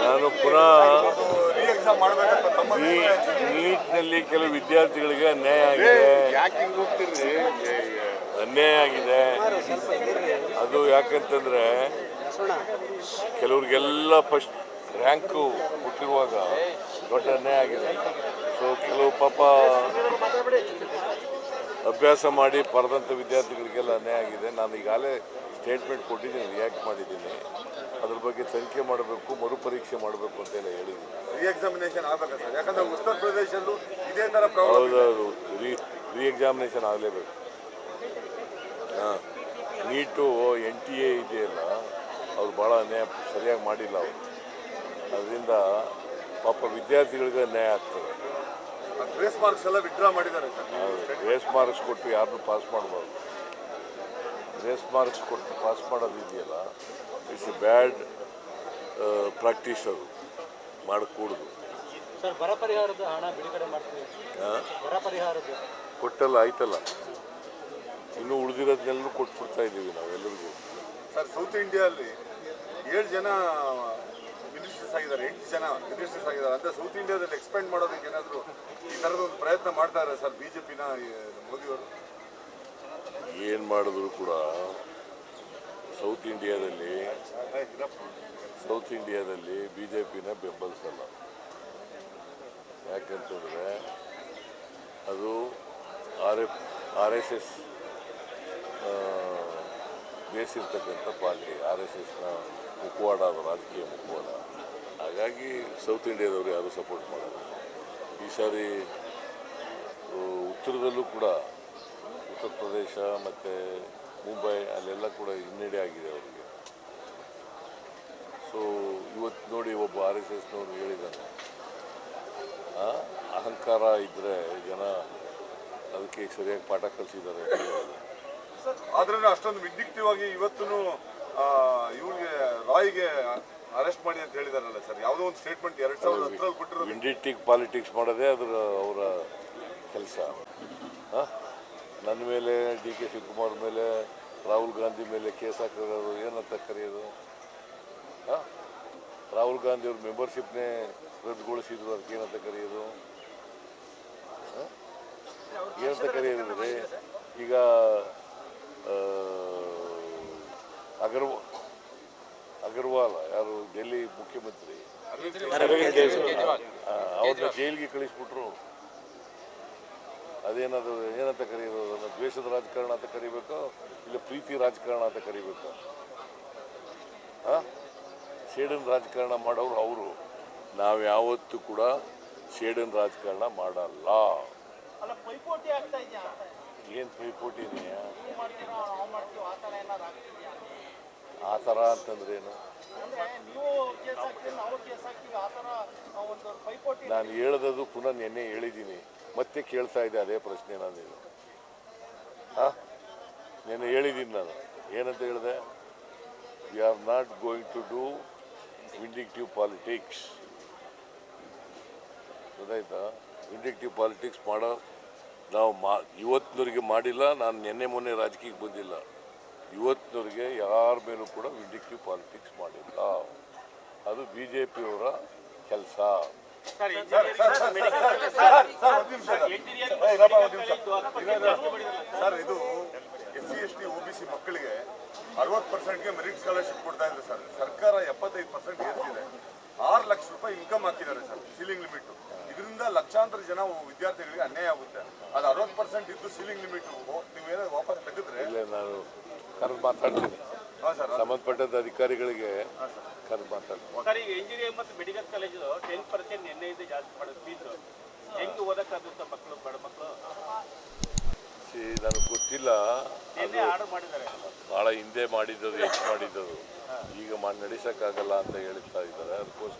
ನಾನು ಪುನಃ ನೀಟ್ನಲ್ಲಿ ಕೆಲವು ವಿದ್ಯಾರ್ಥಿಗಳಿಗೆ ಅನ್ಯಾಯ ಆಗಿದೆ. ಅನ್ಯಾಯ ಆಗಿದೆ. ಅದು ಯಾಕಂತಂದ್ರೆ ಕೆಲವ್ರಿಗೆಲ್ಲ ಫಸ್ಟ್ ರ್ಯಾಂಕು ಕೊಟ್ಟಿರುವಾಗ ದೊಡ್ಡ ಅನ್ಯಾಯ ಆಗಿದೆ. ಸೊ ಕೆಲವು ಪಾಪ ಅಭ್ಯಾಸ ಮಾಡಿ ಪರದಂಥ ವಿದ್ಯಾರ್ಥಿಗಳಿಗೆಲ್ಲ ಅನ್ಯಾಯ ಆಗಿದೆ. ನಾನು ಈಗಾಗಲೇ ಸ್ಟೇಟ್ಮೆಂಟ್ ಕೊಟ್ಟಿದ್ದೀನಿ ರಿಯಾಕ್ಟ್ ಮಾಡಿದ್ದೀನಿ. ಅದ್ರ ಬಗ್ಗೆ ತನಿಖೆ ಮಾಡಬೇಕು ಮರುಪರೀಕ್ಷೆ ಮಾಡಬೇಕು ಅಂತೆಲ್ಲ ಹೇಳಿದ್ದೀನಿ. ಹೌದೌದು. ರೀ ರೀ ಎಕ್ಸಾಮಿನೇಷನ್ ಆಗಲೇಬೇಕು. ಹಾಂ. ನೀಟು ಎನ್ ಟಿ ಎ ಇದೆಯಲ್ಲ ಅವ್ರು ಭಾಳ ಅನ್ಯಾಯ ಸರಿಯಾಗಿ ಮಾಡಿಲ್ಲ ಅವರು. ಅದರಿಂದ ಪಾಪ ವಿದ್ಯಾರ್ಥಿಗಳಿಗೆ ಅನ್ಯಾಯ ಆಗ್ತದೆ. ಗ್ರೇಸ್ ಮಾರ್ಕ್ಸ್ ಎಲ್ಲ ವಿಡ್ರಾ ಮಾಡಿದ್ದಾರೆ ಸರ್. ಗ್ರೇಸ್ ಮಾರ್ಕ್ಸ್ ಕೊಟ್ಟು ಯಾರನ್ನು ಪಾಸ್ ಮಾಡಬಾರ್ದು. ರೇಸ್ ಮಾರ್ಕ್ಸ್ ಕೊಟ್ಟು ಪಾಸ್ ಮಾಡೋದು ಇದೆಯಲ್ಲ ಇಟ್ಸ್ ಎ ಬ್ಯಾಡ್ ಪ್ರಾಕ್ಟೀಸ್ ಅದು. ಮಾಡಕೂಡುದು. ಸರ್ ಬರ ಪರಿಹಾರದ ಹಣ ಬಿಡುಗಡೆ ಮಾಡ್ತೀವಿ. ಹಾಂ ಬರ ಪರಿಹಾರದ. ಕೊಟ್ಟಲ್ಲ ಆಯ್ತಲ್ಲ. ಇನ್ನೂ ಉಳಿದಿರೋದನ್ನೆಲ್ಲರೂ ಕೊಟ್ಬಿಡ್ತಾ ಇದ್ದೀವಿ ನಾವೆಲ್ಲರಿಗೂ. ಸರ್ ಸೌತ್ ಇಂಡಿಯಾದಲ್ಲಿ ಏಳು ಜನ ಆಗಿದ್ದಾರೆ ಎಂಟು ಜನ ಮಿನಿಸ್ಟರ್ಸ್ ಆಗಿದ್ದಾರೆ ಅಂದ್ರೆ ಸೌತ್ ಇಂಡಿಯಾದಲ್ಲಿ ಎಕ್ಸ್ಪೆಂಡ್ ಮಾಡೋದಕ್ಕೆ ಏನಾದರೂ ಈ ಥರದ ಒಂದು ಪ್ರಯತ್ನ ಮಾಡ್ತಾರೆ ಸರ್ ಬಿ ಜೆ ಪಿನ ಮೋದಿಯವರು? ಏನು ಮಾಡಿದ್ರು ಕೂಡ ಸೌತ್ ಇಂಡಿಯಾದಲ್ಲಿ ಸೌತ್ ಇಂಡಿಯಾದಲ್ಲಿ ಬಿ ಜೆ ಪಿನ ಬೆಂಬಲಿಸಲ್ಲ. ಯಾಕಂತಂದರೆ ಅದು R F R S S ಬೇಸಿರ್ತಕ್ಕಂಥ party R S ಎಸ್ನ ಮುಖವಾಡ ರಾಜಕೀಯ ಮುಖವಾಡ. ಹಾಗಾಗಿ ಸೌತ್ ಇಂಡಿಯಾದವರು ಯಾರು ಸಪೋರ್ಟ್ ಮಾಡಲ್ಲ. ಈ ಸಾರಿ ಉತ್ತರದಲ್ಲೂ ಕೂಡ ಉತ್ತರ ಪ್ರದೇಶ ಮತ್ತು ಮುಂಬೈ ಅಲ್ಲೆಲ್ಲ ಕೂಡ ಹಿನ್ನಡೆ ಆಗಿದೆ ಅವರಿಗೆ. ಸೊ ಇವತ್ತು ನೋಡಿ ಒಬ್ಬ ಆರ್ ಎಸ್ ಎಸ್ನವರು ಹೇಳಿದ್ದಾನೆ ಅಹಂಕಾರ ಇದ್ದರೆ ಜನ ಅದಕ್ಕೆ ಸರಿಯಾಗಿ ಪಾಠ ಕಲಿಸಿದ್ದಾರೆ ಆದ್ರೂ ಅಷ್ಟೊಂದು ವಿದ್ಯುಕ್ತವಾಗಿ ಇವತ್ತು ಇವ್ರಿಗೆ ರಾಯ್ಗೆ ಅರೆಸ್ಟ್ ಮಾಡಿ ಅಂತ ಹೇಳಿದಾರಲ್ಲ ಸರ್ ಯಾವುದೋ ಒಂದು ಸ್ಟೇಟ್ಮೆಂಟ್ ಎರಡ್ ಸಾವಿರದ ಹತ್ತರಲ್ಲಿ ಕೊಟ್ಟಿರೋದು. ವಿಂಡಿಟಿಕ್ ಪಾಲಿಟಿಕ್ಸ್ ಮಾಡೋದೇ ಅದರ ಅವರ ಕೆಲಸ. ನನ್ನ ಮೇಲೆ ಡಿ ಕೆ ಶಿವಕುಮಾರ್ ಮೇಲೆ ರಾಹುಲ್ ಗಾಂಧಿ ಮೇಲೆ ಕೇಸ್ ಹಾಕಿರೋದು ಏನಂತ ಕರೆಯೋದು? ರಾಹುಲ್ ಗಾಂಧಿ ಅವ್ರ ಮೆಂಬರ್ಶಿಪ್ನೇ ರದ್ದುಗೊಳಿಸಿದ್ರು ಅದಕ್ಕೆ ಏನಂತ ಕರೆಯೋದು? ಏನಂತ ಕರೆಯೋದು ರೀ ಈಗ ಅಗರ್ವ ಅಗರ್ವಾಲ್ ಯಾರು ಡೆಲ್ಲಿ ಮುಖ್ಯಮಂತ್ರಿ? ಅವ್ರನ್ನ ಜೈಲಿಗೆ ಕಳಿಸ್ಬಿಟ್ರು. ಅದೇನದು ಏನಂತ ಕರೆಯೋದು ಅದನ್ನು ದ್ವೇಷದ ರಾಜಕಾರಣ ಅಂತ ಕರಿಬೇಕು ಇಲ್ಲ ಪ್ರೀತಿ ರಾಜಕಾರಣ ಅಂತ ಕರಿಬೇಕು? ಶೇಡನ್ ರಾಜಕಾರಣ ಮಾಡೋರು ಅವರು. ನಾವು ಯಾವತ್ತೂ ಕೂಡ ಶೇಡನ್ ರಾಜಕಾರಣ ಮಾಡಲ್ಲ. ಅಲ್ಲ ಪೈಪೋಟಿ ಆಗ್ತಾ ಇದೆಯಾ? ಅಂತ ಏನು ಪೈಪೋಟಿ ಇದೆಯಾ ನೀವು ಮಾಡ್ತೀರಾ ನಾವು ಮಾಡ್ತೀವಿ ಆ ಥರ ಅಂತಂದ್ರೆ ಪೈಪೋಟಿ ನಾನು ಹೇಳ್ದದು ಪುನಃ ನಿನ್ನೆ ಹೇಳಿದ್ದೀನಿ. ಮತ್ತೆ ಕೇಳ್ತಾ ಇದೆ ಅದೇ ಪ್ರಶ್ನೆ ನಾನು ಇದು ಹಾಂ? ನಿನ್ನೆ ಹೇಳಿದ್ದೀನಿ ನಾನು. ಏನಂತ ಹೇಳಿದೆ? We are not going to do vindictive politics ಗೊತ್ತಾಯ್ತಾ? ವಿಂಡಿಕ್ಟಿವ್ ಪಾಲಿಟಿಕ್ಸ್ ಮಾಡೋ ನಾವು ಮಾ ಇವತ್ತಿನವರಿಗೆ ಮಾಡಿಲ್ಲ, ನಾನು ನಿನ್ನೆ ಮೊನ್ನೆ ರಾಜಕೀಯಕ್ಕೆ ಬಂದಿಲ್ಲ. ಇವತ್ತಿನವರೆಗೆ ಯಾರ ಮೇಲೂ ಕೂಡ ವಿಂಡಿಕ್ಟಿವ್ ಪಾಲಿಟಿಕ್ಸ್ ಮಾಡಿಲ್ಲ ಅದು ಬಿ ಜೆ ಪಿಯವರ ಕೆಲಸ ಸರ್ ಇದು S C S T O B C ಮಕ್ಕಳಿಗೆ ಅರವತ್ತು ಪರ್ಸೆಂಟ್ಗೆ ಮೆರಿಟ್ ಸ್ಕಾಲರ್ಶಿಪ್ ಕೊಡ್ತಾ ಇದ್ದಾರೆ ಸರ್ ಸರ್ಕಾರ ಎಪ್ಪತ್ತೈದು ಪರ್ಸೆಂಟ್ ಏರ್ತಿದೆ ಆರು ಲಕ್ಷ ರೂಪಾಯಿ ಇನ್ಕಮ್ ಹಾಕಿದ್ದಾರೆ ಸರ್ ಸೀಲಿಂಗ್ ಲಿಮಿಟ್ ಇದರಿಂದ ಲಕ್ಷಾಂತರ ಜನ ವಿದ್ಯಾರ್ಥಿಗಳಿಗೆ ಅನ್ಯಾಯ ಆಗುತ್ತೆ ಅದು ಅರವತ್ತು ಪರ್ಸೆಂಟ್ ಇದ್ದು ಸೀಲಿಂಗ್ ಲಿಮಿಟ್ ನೀವೇನೋ ವಾಪಸ್ ತೆಗೆದ್ರೆ ಇಲ್ಲ ನಾನು ಕರೆದು ಮಾತಾಡ್ತೀನಿ. ಸಂಬಂಧಪಟ್ಟಂತ ಅಧಿಕಾರಿಗಳಿಗೆ ಕರೆದು ಮಾತಾಡ್ತೀನಿ. ಸರ್ ಈಗ ಇಂಜಿನಿಯರಿಂಗ್ ಮತ್ತು ಮೆಡಿಕಲ್ ಕಾಲೇಜು ಟೆನ್ ಪರ್ಸೆಂಟ್ ನಿನ್ನೆಯಿಂದ ಜಾಸ್ತಿ ಮಾಡೋದು ಫೀಸು ಹೆಂಗೆ ಓದಕ್ಕಾಗುತ್ತೆ ಮಕ್ಕಳು ಬಡ ಮಕ್ಕಳು ನನಗೆ ಗೊತ್ತಿಲ್ಲ. ನಿನ್ನೆ ಆರ್ಡರ್ ಮಾಡಿದ್ದಾರೆ. ಭಾಳ ಹಿಂದೆ ಮಾಡಿದ್ದದು ಹೆಚ್ಚು ಮಾಡಿದ್ದದು. ಈಗ ಮಾಡಿ ನಡೆಸೋಕ್ಕಾಗಲ್ಲ ಅಂತ ಹೇಳ್ತಾ ಇದ್ದಾರೆ. ಅದಕ್ಕೋಸ್ಕರ